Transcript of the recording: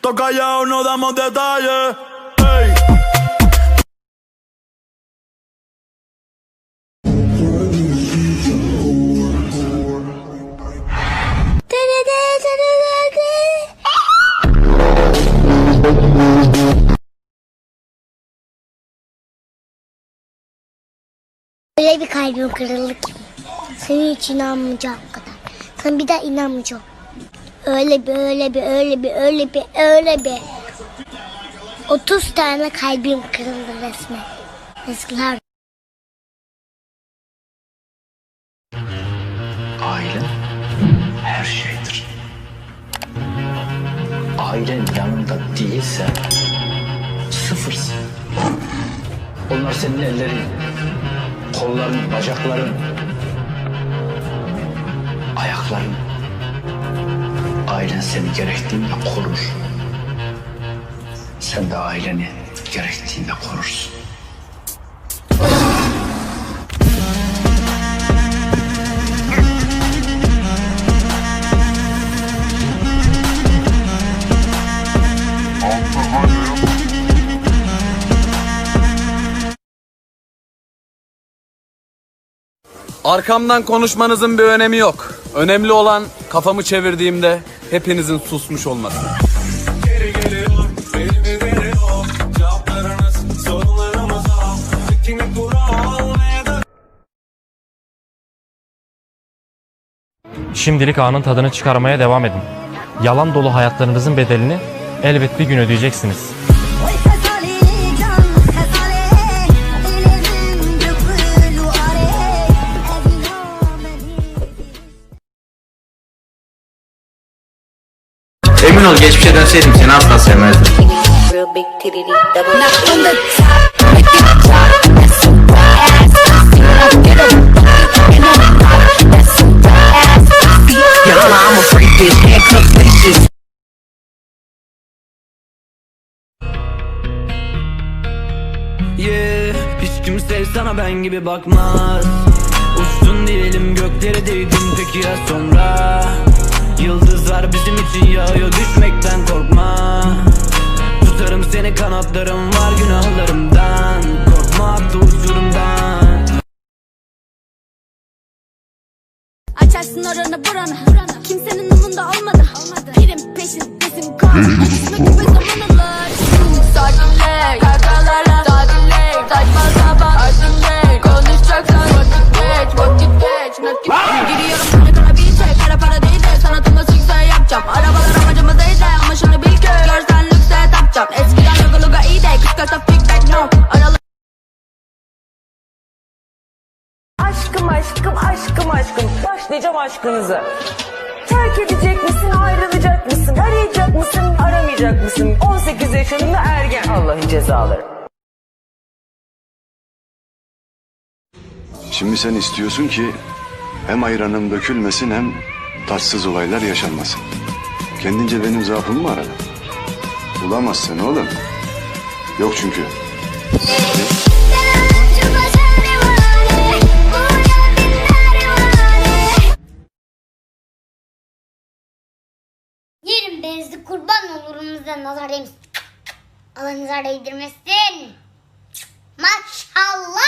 Todos callados no damos detalles. Ey. Öyle bir kalbim kırıldı ki. Senin hiç inanmayacak kadar. Sana bir daha inanmayacağım. Öyle bir öyle bir öyle bir öyle bir öyle bir. 30 tane kalbim kırıldı resmen. Eskiler. Aile her şeydir. Ailen yanında değilse sıfırsın. Onlar senin ellerin, kolların, bacakların, ayakların. Ailen seni gerektiğinde korur. Sen de aileni gerektiğinde korursun. Arkamdan konuşmanızın bir önemi yok. Önemli olan kafamı çevirdiğimde hepinizin susmuş olması. Şimdilik anın tadını çıkarmaya devam edin. Yalan dolu hayatlarınızın bedelini elbet bir gün ödeyeceksiniz. I'm a freak bitch, handcuffs, leashes. Yeah, hiç kimse sana ben gibi bakmaz Uçtun diyelim göklere değdin peki ya sonra Yıldızlar bizim için yağıyor düşmekten korkma. Tutarım seni kanatlarım var günahlarımdan. Korkma attı uçurumdan Açarsın oranı buranı. Kimsenin umunda olmadı. Pirim peşindesin kan Acısını gibi zaman alır Aşkım aşkım aşkım aşkım başlayacağım aşkınızı. Terk edecek misin ayrılacak mısın arayacak mısın aramayacak mısın 18 yaşında ergen Allah'ın cezaları. Şimdi sen istiyorsun ki hem ayranım dökülmesin hem tatsız olaylar yaşanmasın. Kendince benim zaafımı mı aradın? Bulamazsın oğlum. Yok çünkü. Benzi kurban olurum size nazar değmesin. Allah nazar değdirmesin. Maşallah.